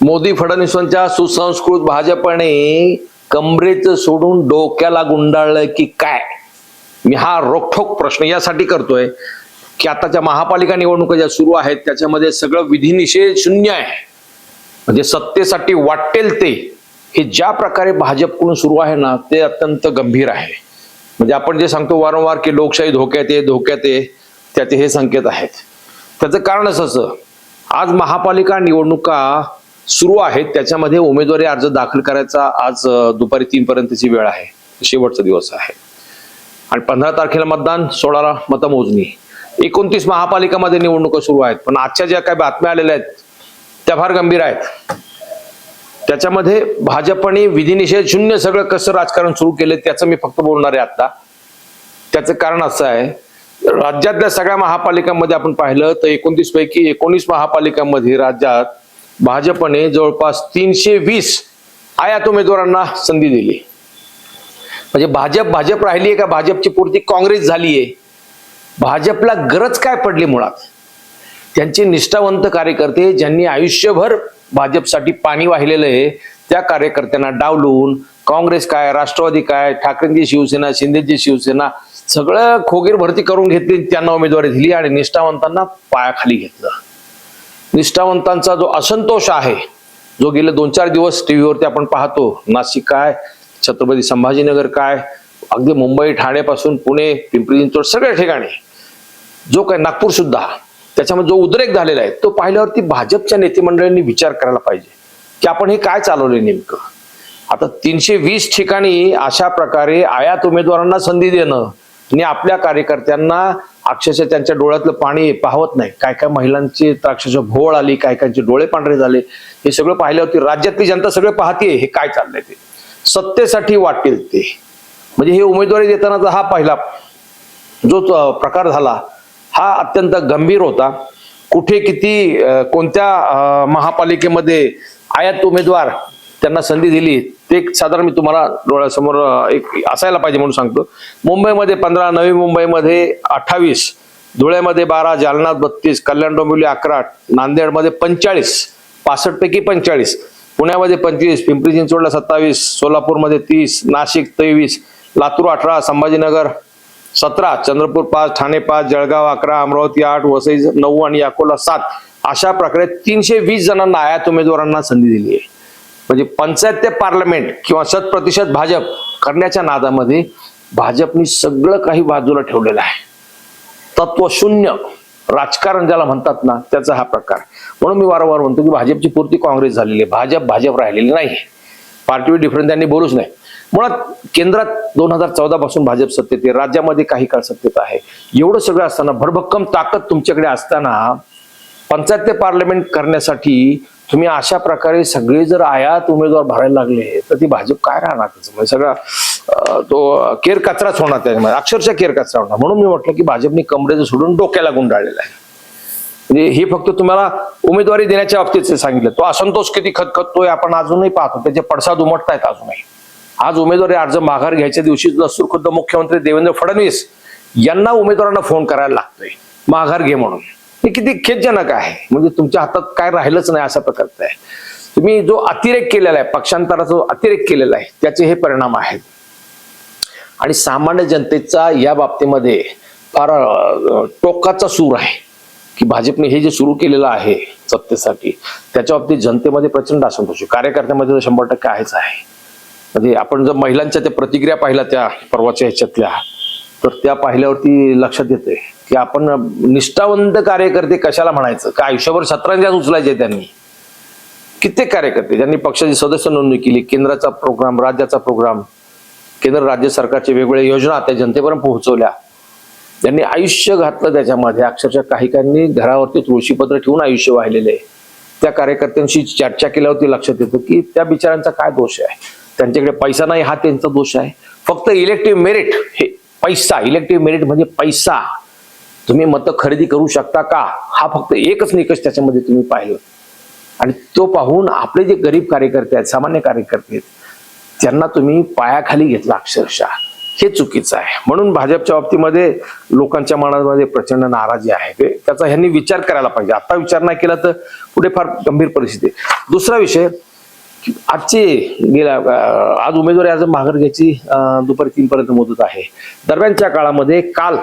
मोदी फडणवीसांच्या सुसंस्कृत भाजपने कमरेचं सोडून डोक्याला गुंडाळलं की काय? मी हा रोखोक प्रश्न यासाठी करतोय की आताच्या महापालिका निवडणुका ज्या सुरू आहेत त्याच्यामध्ये सगळं विधिनिषेध शून्य आहे. म्हणजे सत्तेसाठी वाटेल ते हे ज्या प्रकारे भाजपकडून सुरू आहे ना ते अत्यंत गंभीर आहे. म्हणजे आपण जे सांगतो वारंवार की लोकशाही धोक्यात आहे धोक्यात आहे त्याचे हे संकेत आहेत. त्याचं कारणच असं. आज महापालिका निवडणुका सुरू आहेत. त्याच्यामध्ये उमेदवारी अर्ज दाखल करायचा आज दुपारी तीन पर्यंतची वेळ आहे. शेवटचा दिवस आहे. आणि पंधरा तारखेला मतदान सोळाला मतमोजणी. एकोणतीस महापालिकामध्ये निवडणुका सुरू आहेत. पण आजच्या ज्या काही बातम्या आलेल्या आहेत त्या फार गंभीर आहेत. त्याच्यामध्ये भाजपने विधिनिषेध शून्य सगळं कसं राजकारण सुरू केलं त्याचं मी फक्त बोलणार आहे आता त्याचं कारण असं आहे राज्यातल्या सगळ्या महापालिकांमध्ये आपण पाहिलं तर एकोणतीस पैकी एकोणीस महापालिकांमध्ये राज्यात भाजपने जवळपास तीनशे वीस आयात उमेदवारांना संधी दिली. म्हणजे भाजप भाजप राहिली आहे का? भाजपची पूर्ती काँग्रेस झाली आहे भाजपला गरज काय पडली मुळात? त्यांचे निष्ठावंत कार्यकर्ते ज्यांनी आयुष्यभर भाजपसाठी पाणी वाहिलेलं आहे त्या कार्यकर्त्यांना डावलून काँग्रेस काय राष्ट्रवादी काय ठाकरेंची शिवसेना शिंदेची शिवसेना सगळं खोगीर भरती करून घेतली त्यांना उमेदवारी दिली आणि निष्ठावंतांना पायाखाली घेतलं. निष्ठावंतांचा जो असंतोष आहे जो गेले दोन चार दिवस टीव्हीवरती आपण पाहतो नाशिक काय छत्रपती संभाजीनगर काय अगदी मुंबई ठाण्यापासून पुणे पिंपरी चिंचवड सगळ्या ठिकाणी जो काय नागपूर सुद्धा त्याच्यामध्ये जो उद्रेक झालेला आहे तो पाहिल्यावरती भाजपच्या नेतेमंडळांनी विचार करायला पाहिजे की आपण हे काय चालवले नेमकं? आता तीनशे वीस ठिकाणी अशा प्रकारे आयात उमेदवारांना संधी देणं आणि आपल्या कार्यकर्त्यांना अक्षरशः त्यांच्या डोळ्यातलं पाणी पाहवत नाही. काय काय महिलांची तर अक्षरशः भोवळ आली काय कायचे डोळे पांढरे झाले हे सगळं पाहिल्यावरती राज्यातली जनता सगळं पाहतीये हे काय चाललंय ते. सत्तेसाठी वाटेल ते. म्हणजे हे उमेदवारी देतानाचा हा पहिला जो प्रकार झाला हा अत्यंत गंभीर होता. कुठे किती कोणत्या महापालिकेमध्ये आयात उमेदवार त्यांना संधी दिली. ते साधारण मी तुम्हाला डोळ्यासमोर एक असायला पाहिजे म्हणून सांगतो. मुंबईमध्ये पंधरा नवी मुंबईमध्ये अठ्ठावीस धुळ्यामध्ये बारा जालन्यात बत्तीस कल्याण डोंबिवली अकरा नांदेडमध्ये पंचेचाळीस पासष्ट पैकी पंचाळीस पुण्यामध्ये पंचवीस पिंपरी चिंचवडला सत्तावीस सोलापूरमध्ये तीस नाशिक तेवीस लातूर अठरा संभाजीनगर सतरा चंद्रपूर पाच ठाणे पाच जळगाव अकरा अमरावती आठ वसई नऊ आणि अकोला सात. अशा प्रकारे तीनशे वीस जणांना आयात उमेदवारांना संधी दिली आहे. म्हणजे पंचायत ते पार्लमेंट किंवा शत प्रतिशत भाजप करण्याच्या नादामध्ये भाजपनी सगळं काही बाजूला ठेवलेलं आहे. तत्वशून्य राजकारण ज्याला म्हणतात ना त्याचा हा प्रकार. म्हणून मी वारंवार म्हणतो की भाजपची पूर्ती काँग्रेस झालेली आहे. भाजप भाजप राहिलेली नाही पार्टीवर डिफरन्स त्यांनी बोलूच नाही. मुळात केंद्रात दोन हजार चौदा पासून भाजप सत्तेत आहे. राज्यामध्ये काही काळ सत्तेत आहे. एवढं सगळं असताना भरभक्कम ताकद तुमच्याकडे असताना पंचायत ते पार्लमेंट करण्यासाठी तुम्ही अशा प्रकारे सगळे जर आयात उमेदवार भरायला लागले तर ती भाजप काय राहणार त्याचं? म्हणजे सगळा तो केर कचराच होणार त्याच्यामध्ये. अक्षरशः केर कचरा होणार. म्हणून मी म्हटलं की भाजपने कमरेचं सोडून डोक्याला गुंडाळलेलं आहे. म्हणजे हे फक्त तुम्हाला उमेदवारी देण्याच्या बाबतीत सांगितलं. तो असंतोष किती खतखततोय आपण अजूनही पाहतो. त्याचे पडसाद उमटतायत अजूनही. आज उमेदवारी अर्ज माघार घ्यायच्या दिवशी सुद्धा खुद्द मुख्यमंत्री देवेंद्र फडणवीस यांना उमेदवारांना फोन करायला लागतोय. माघार घे म्हणून. हे किती खेदजनक आहे. म्हणजे तुमच्या हातात काय राहिलंच नाही अशा प्रकारचं आहे. तुम्ही जो अतिरेक केलेला आहे पक्षांतराचा जो अतिरेक केलेला आहे त्याचे हे परिणाम आहेत. आणि सामान्य जनतेचा या बाबतीमध्ये फार टोकाचा सूर आहे. की भाजपने हे जे सुरू केलेलं आहे सत्तेसाठी त्याच्या बाबतीत जनतेमध्ये प्रचंड असंतोष कार्यकर्त्यामध्ये तर शंभर टक्के आहेच आहे. म्हणजे आपण जर महिलांच्या त्या प्रतिक्रिया पाहिल्या त्या परवाच्या ह्याच्यातल्या तर त्या पाहिल्यावरती लक्षात येते की आपण निष्ठावंत कार्यकर्ते कशाला म्हणायचं? का आयुष्यभर सतरंजाच उचलायचे त्यांनी? कित्येक कार्यकर्ते ज्यांनी पक्षाची सदस्य नोंदणी केली केंद्राचा प्रोग्राम राज्याचा प्रोग्राम केंद्र राज्य सरकारच्या वेगवेगळ्या योजना त्या जनतेपर्यंत पोहोचवल्या. त्यांनी आयुष्य घातलं त्याच्यामध्ये अक्षरशः काही काहींनी घरावरती तुळशीपत्र ठेवून आयुष्य वाहिलेले आहे. त्या कार्यकर्त्यांशी चर्चा केल्यावरती लक्षात येतं की त्या बिचारांचा काय दोष आहे? त्यांच्याकडे पैसा नाही हा त्यांचा दोष आहे. फक्त इलेक्टिव्ह मेरिट हे पैसा इलेक्टिव्ह मेरिट म्हणजे पैसा. तुम्ही मतं खरेदी करू शकता का? हा फक्त एकच निकष त्याच्यामध्ये तुम्ही पाहिलं. आणि तो पाहून आपले जे गरीब कार्यकर्ते आहेत सामान्य कार्यकर्ते आहेत त्यांना तुम्ही पायाखाली घेतला अक्षरशः. हे चुकीचं आहे. म्हणून भाजपच्या बाबतीमध्ये लोकांच्या मनामध्ये प्रचंड नाराजी आहे. त्याचा ह्यांनी विचार करायला पाहिजे. आता विचार नाही केला तर पुढे फार गंभीर परिस्थिती आहे. दुसरा विषय आजचे गेल्या आज उमेदवारी अर्ज माघार घ्यायची दुपारी तीन पर्यंत आहे. दरम्यानच्या काळामध्ये काल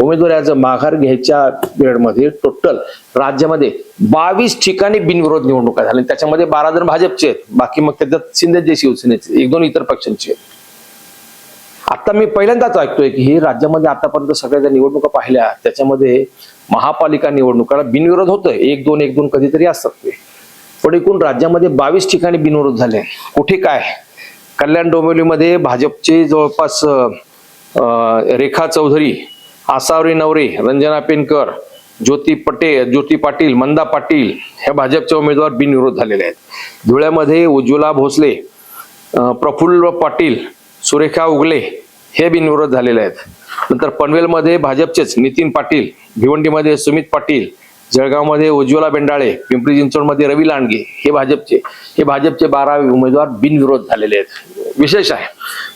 उमेदवारी माघार घ्यायच्या पिरियडमध्ये टोटल राज्यामध्ये बावीस ठिकाणी बिनविरोध निवडणुका झाल्या. त्याच्यामध्ये बारा जण भाजपचे आहेत. बाकी मग त्याच्यात शिंदेचे शिवसेनेचे एक दोन इतर पक्षांचे आहेत. आता मी पहिल्यांदाच ऐकतोय की हे राज्यामध्ये आतापर्यंत सगळ्या ज्या निवडणुका पाहिल्या त्याच्यामध्ये महापालिका निवडणुकाला बिनविरोध होतं एक दोन एक दोन कधीतरी असतात ते. पण एकूण राज्यामध्ये बावीस ठिकाणी बिनविरोध झाले. कुठे काय? कल्याण डोंबिवलीमध्ये भाजपचे जवळपास रेखा चौधरी आसावरी नवरे रंजना पेनकर ज्योती पटेल ज्योती पाटील मंदा पाटील ह्या भाजपचे उमेदवार बिनविरोध झालेले आहेत. धुळ्यामध्ये उज्ज्वला भोसले प्रफुल्ल पाटील सुरेखा उगले हे बिनविरोध झालेले आहेत. नंतर पनवेलमध्ये भाजपचेच नितीन पाटील भिवंडीमध्ये सुमित पाटील जळगावमध्ये उज्ज्वला बेंडाळे पिंपरी चिंचवडमध्ये रवी लांडगे हे भाजपचे हे भाजपचे बारा उमेदवार बिनविरोध झालेले आहेत. विशेष आहे.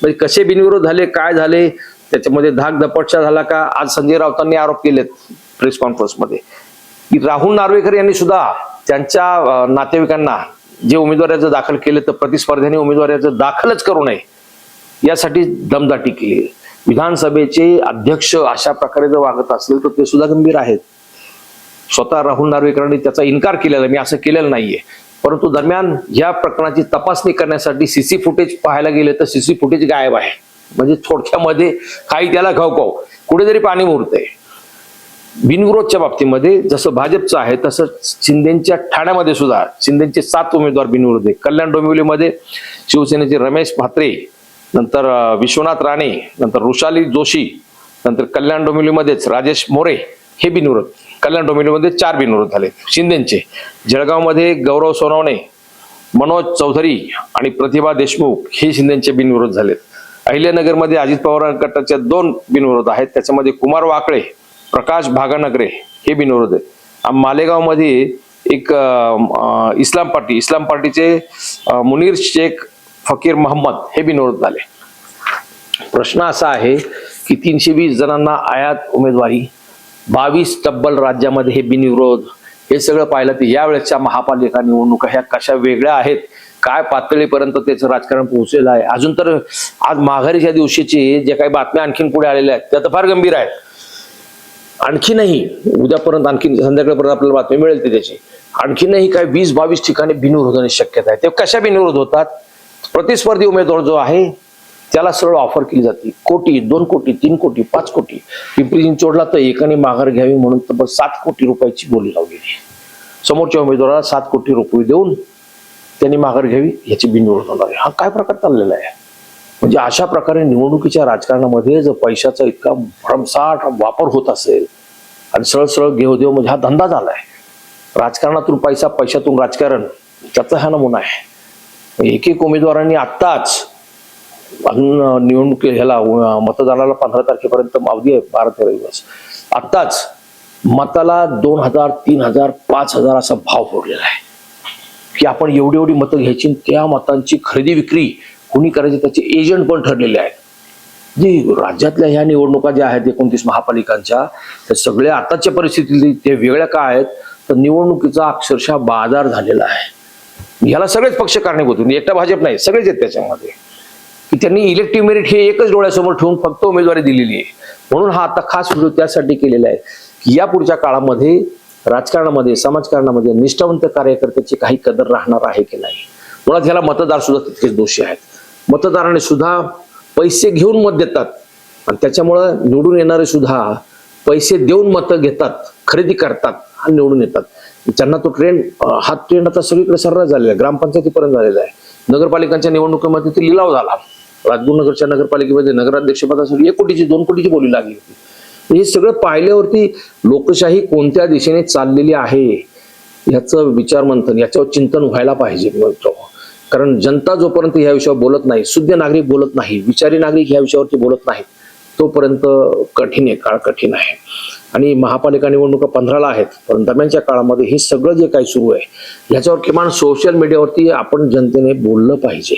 म्हणजे कसे बिनविरोध झाले काय झाले त्याच्यामध्ये धाक दपटशा झाला का? आज संजय राऊतांनी आरोप केलेत प्रेस कॉन्फरन्समध्ये. की राहुल नार्वेकर यांनी सुद्धा त्यांच्या नातेवाईकांना जे उमेदवाराचं दाखल केले तर प्रतिस्पर्ध्याने उमेदवाराचं दाखलच करू नये यासाठी दमदाटी केली. विधानसभेचे अध्यक्ष अशा प्रकारे जर वागत असतील तर ते सुद्धा गंभीर आहेत. स्वतः राहुल नार्वेकरांनी त्याचा इन्कार केलेला मी असं केलेलं नाहीये. परंतु दरम्यान या प्रकरणाची तपासणी करण्यासाठी सीसी फुटेज पाहायला गेले तर सीसी फुटेज गायब आहे. म्हणजे थोडक्यामध्ये काही त्याला घावकाव कुठेतरी पाणी मुरतंय. बिनविरोधच्या बाबतीमध्ये जसं भाजपचं आहे तसं शिंदेच्या ठाण्यामध्ये सुद्धा शिंदेचे सात उमेदवार बिनविरोध आहे कल्याण डोंबिवलीमध्ये शिवसेनेचे रमेश म्हात्रे नंतर विश्वनाथ राणे नंतर रुशाली जोशी नंतर कल्याण डोंबिवलीमध्येच राजेश मोरे हे बिनविरोध कल्याण डोंबिवलीमध्ये चार बिनविरोध झाले. शिंदेचे जळगावमध्ये गौरव सोनवणे मनोज चौधरी आणि प्रतिभा देशमुख हे शिंदेचे बिनविरोध झालेत. अहिल्यानगरमध्ये अजित पवार गटाच्या दोन बिनविरोध आहेत. त्याच्यामध्ये कुमार वाकळे प्रकाश भागानगरे हे बिनविरोध आहेत. मालेगावमध्ये एक इस्लाम पार्टी इस्लाम पार्टीचे मुनीर शेख फकीर मोहम्मद हे बिनविरोध झाले. प्रश्न असा आहे की तीनशे वीस जणांना आयात उमेदवारी बावीस तब्बल राज्यामध्ये हे बिनविरोध हे सगळं पाहिलं तर यावेळेसच्या महापालिका निवडणुका ह्या कशा वेगळ्या आहेत? काय पातळीपर्यंत त्याचं राजकारण पोहोचलेलं आहे? अजून तर आज माघारीच्या दिवशीची जे काही बातम्या आणखीन पुढे आलेल्या आहेत त्या तर फार गंभीर आहेत. आणखीनही उद्यापर्यंत आणखी संध्याकाळपर्यंत आपल्याला बातमी मिळेल ते त्याची. आणखीनही काय वीस बावीस ठिकाणी बिनविरोध होण्याची शक्यता आहे. ते कशा बिनविरोध होतात? प्रतिस्पर्धी उमेदवार जो आहे त्याला सरळ ऑफर केली जाते. कोटी दोन कोटी तीन कोटी पाच कोटी. पिंपरी चिंचवडला तर एकाने माघार घ्यावी म्हणून तब्बल सात कोटी रुपयाची बोली लावलेली समोरच्या उमेदवाराला सात कोटी रुपये देऊन त्यांनी माघार घ्यावी याची बिनविरोध होणार हा काय प्रकार चाललेला आहे? म्हणजे अशा प्रकारे निवडणुकीच्या राजकारणामध्ये जर पैशाचा इतका भ्रमसाठ वापर होत असेल आणि सरळ सरळ घेऊ देव म्हणजे हा धंदा झालाय. राजकारणातून पैसा पैशातून राजकारण त्याचा हा नमुना आहे. एक एक उमेदवारांनी आत्ताच अजून निवडणूक ह्याला मतदानाला पंधरा तारखेपर्यंत अवधी आहे बारा तेरा दिवस आत्ताच मताला दोन हजार तीन हजार पाच हजार असा भाव फोडलेला आहे. की आपण एवढी एवढी मतं घ्यायची त्या मतांची खरेदी विक्री कुणी करायची त्याचे एजंट पण ठरलेले आहेत. जे राज्यातल्या ह्या निवडणुका ज्या आहेत एकोणतीस महापालिकांच्या त्या सगळ्या आताच्या परिस्थितीत ते वेगळ्या काय आहेत? तर निवडणुकीचा अक्षरशः बाजार झालेला आहे. ह्याला सगळेच पक्ष कारणीभूत होते एकटा भाजप नाही सगळेच आहेत त्याच्यामध्ये. की त्यांनी इलेक्टिव्ह मेरिट हे एकच डोळ्यासमोर ठेवून फक्त उमेदवारी दिलेली आहे. म्हणून हा आता खास व्हिडिओ त्यासाठी केलेला आहे की या पुढच्या काळामध्ये राजकारणामध्ये समाजकारणामध्ये निष्ठावंत कार्यकर्त्याची काही कदर राहणार आहे की नाही? मुळात ह्याला मतदार सुद्धा तितकेच दोषी आहेत. मतदाराने सुद्धा पैसे घेऊन मत देतात आणि त्याच्यामुळं निवडून येणारे सुद्धा पैसे देऊन मतं घेतात खरेदी करतात आणि निवडून येतात. ज्यांना तो ट्रेंड हा ट्रेंड आता सगळीकडे सर्रास झालेला आहे ग्रामपंचायतीपर्यंत झालेला आहे. नगरपालिकांच्या निवडणुकीमध्ये ते लिलाव झाला. राजगुरुनगरच्या नगरपालिकेमध्ये नगराध्यक्षपदासाठी एक कोटीची दोन कोटीची बोली लागली होती. हे सगळं पाहिल्यावरती लोकशाही कोणत्या दिशेने चाललेली आहे ह्याचं विचार मंथन याच्यावर चिंतन व्हायला पाहिजे कारण जनता जोपर्यंत ह्या विषयावर बोलत नाही शुद्ध नागरिक बोलत नाही विचारी नागरिक ह्या विषयावरती बोलत नाहीत तोपर्यंत कठीण आहे काळ कठीण आहे. आणि महापालिका निवडणुका पंधराला आहेत पण दरम्यानच्या काळामध्ये हे सगळं जे काही सुरू आहे ह्याच्यावर किमान सोशल मीडियावरती आपण जनतेने बोललं पाहिजे.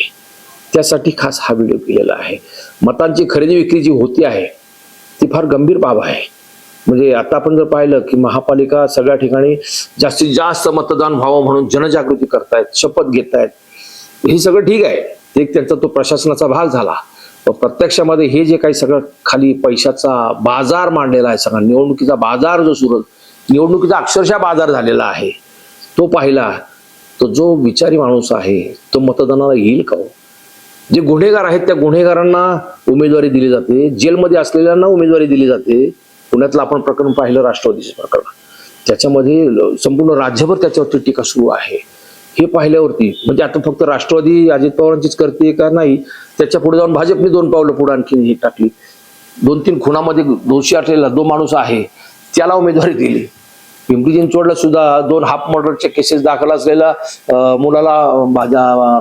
त्यासाठी खास हा व्हिडिओ केलेला आहे. मतांची खरेदी विक्री जी होती आहे ती फार गंभीर बाब आहे. म्हणजे आता आपण जर पाहिलं की महापालिका सगळ्या ठिकाणी जास्तीत जास्त मतदान व्हावं म्हणून जनजागृती करतायत शपथ घेत आहेत हे सगळं ठीक आहे. एक त्यांचा तो प्रशासनाचा भाग झाला. पण प्रत्यक्षामध्ये हे जे काही सगळं खाली पैशाचा बाजार मांडलेला आहे सगळा निवडणुकीचा बाजार जो सुरू निवडणुकीचा अक्षरशः बाजार झालेला आहे तो पाहिला. तो जो विचारी माणूस आहे तो मतदानाला येईल का हो? जे गुन्हेगार आहेत त्या गुन्हेगारांना उमेदवारी दिली जाते. जेलमध्ये असलेल्यांना उमेदवारी दिली जाते. पुण्यातलं आपण प्रकरण पाहिलं राष्ट्रवादीचे प्रकरण. त्याच्यामध्ये संपूर्ण राज्यभर त्याच्यावरती टीका सुरू आहे. हे पाहिल्यावरती म्हणजे आता फक्त राष्ट्रवादी अजित पवारांचीच करते का नाही त्याच्या पुढे जाऊन भाजपने दोन पावलं पुढे आणखी ही टाकली. दोन तीन खुनामध्ये दोषी असलेला जो माणूस आहे त्याला उमेदवारी दिली. पिंपरी चिंचवडला सुद्धा दोन हाफ मर्डरच्या केसेस दाखल असलेल्या मुलाला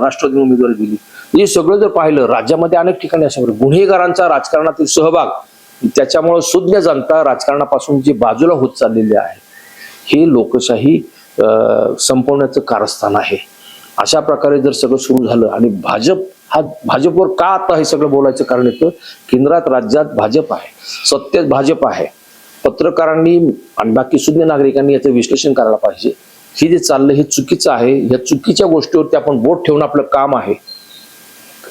राष्ट्रवादीने उमेदवारी दिली. हे सगळं जर पाहिलं राज्यामध्ये अनेक ठिकाणी अशा गुन्हेगारांचा राजकारणातील सहभाग त्याच्यामुळे सुज्ञ जनता राजकारणापासून जी बाजूला होत चाललेली आहे हे लोकशाही संपवण्याचं कारस्थान आहे. अशा प्रकारे जर सगळं सुरू झालं आणि भाजप हा भाजपवर का आता हे सगळं बोलायचं कारण येतं? केंद्रात राज्यात भाजप आहे सत्तेत भाजप आहे. पत्रकारांनी आणि बाकी सुज्ञ नागरिकांनी याचं विश्लेषण करायला पाहिजे. हे जे चाललं हे चुकीचं आहे. या चुकीच्या गोष्टीवरती आपण बोट ठेवणं आपलं काम आहे.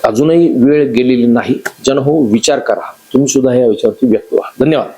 अजूनही वेळ गेलेली नाही. जन हो विचार करा. तुम्ही सुद्धा या विचारावरती व्यक्त व्हा. धन्यवाद.